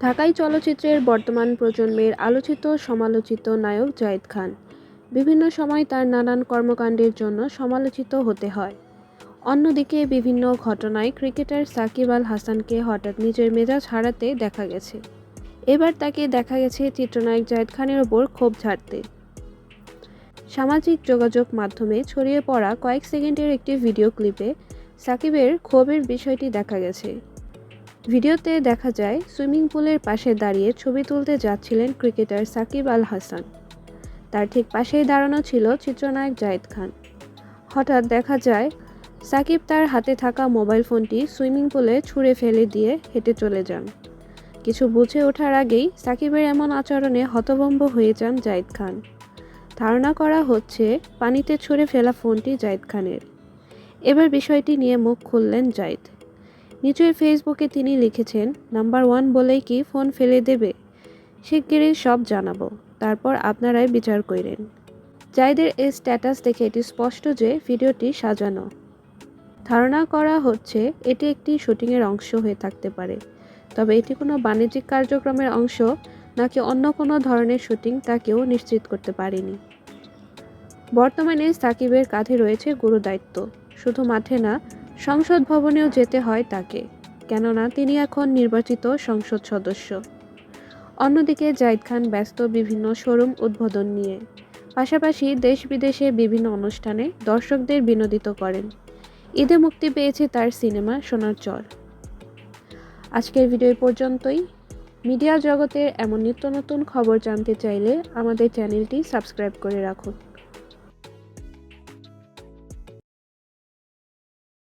ঢাকাই চলচ্চিত্রের বর্তমান প্রজন্মের আলোচিত সমালোচিত নায়ক জায়েদ খান। বিভিন্ন সময় তার নানান কর্মকাণ্ডের জন্য সমালোচিত হতে হয়। অন্যদিকে বিভিন্ন ঘটনায় ক্রিকেটার সাকিব আল হাসানকে হঠাৎ নিজের মেজাজ হারাতে দেখা গেছে। এবার তাকে দেখা গেছে চিত্রনায়ক জায়েদ খানের ওপর ক্ষোভ ঝাড়তে। সামাজিক যোগাযোগ মাধ্যমে ছড়িয়ে পড়া কয়েক সেকেন্ডের একটি ভিডিও ক্লিপে সাকিবের ক্ষোভের বিষয়টি দেখা গেছে। ভিডিওতে দেখা যায়, সুইমিং পুলের পাশে দাঁড়িয়ে ছবি তুলতে যাচ্ছিলেন ক্রিকেটার সাকিব আল হাসান। তার ঠিক পাশেই দাঁড়ানো ছিল চিত্রনায়ক জায়েদ খান। হঠাৎ দেখা যায়, সাকিব তার হাতে থাকা মোবাইল ফোনটি সুইমিং পুলে ছুঁড়ে ফেলে দিয়ে হেঁটে চলে যান। কিছু বুঝে ওঠার আগেই সাকিবের এমন আচরণে হতভম্ব হয়ে যান জায়েদ খান। ধারণা করা হচ্ছে, পানিতে ছুঁড়ে ফেলা ফোনটি জায়েদ খানের। এবার বিষয়টি নিয়ে মুখ খুললেন জায়েদ। নিজের ফেসবুকে তিনি লিখেছেন, নাম্বার ওয়ান বলেই কি ফোন ফেলে দেবে? শিগগিরই সব জানাব। তারপর আপনারাই বিচার করেন জায়েদের এই স্ট্যাটাস দেখে এটি স্পষ্ট যে ভিডিওটি সাজানো। ধারণা করা হচ্ছে এটি একটি শুটিংয়ের অংশ হয়ে থাকতে পারে। তবে এটি কোনো বাণিজ্যিক কার্যক্রমের অংশ, নাকি অন্য কোনো ধরনের শুটিং তা কেউ নিশ্চিত করতে পারেনি। বর্তমানে সাকিবের কাঁধে রয়েছে গুরু দায়িত্ব শুধু মাঠে না সংসদ ভবনেও যেতে হয় তাকে, কেননা তিনি এখন নির্বাচিত সংসদ সদস্য। অন্যদিকে জাহিদ খান ব্যস্ত বিভিন্ন শোরুম উদ্বোধন নিয়ে, পাশাপাশি দেশ বিদেশে বিভিন্ন অনুষ্ঠানে দর্শকদের বিনোদিত করেন। ঈদে মুক্তি পেয়েছে তার সিনেমা সোনার চর। আজকের ভিডিও পর্যন্তই। মিডিয়া জগতের এমন নিত্য নতুন খবর জানতে চাইলে আমাদের চ্যানেলটি সাবস্ক্রাইব করে রাখুন।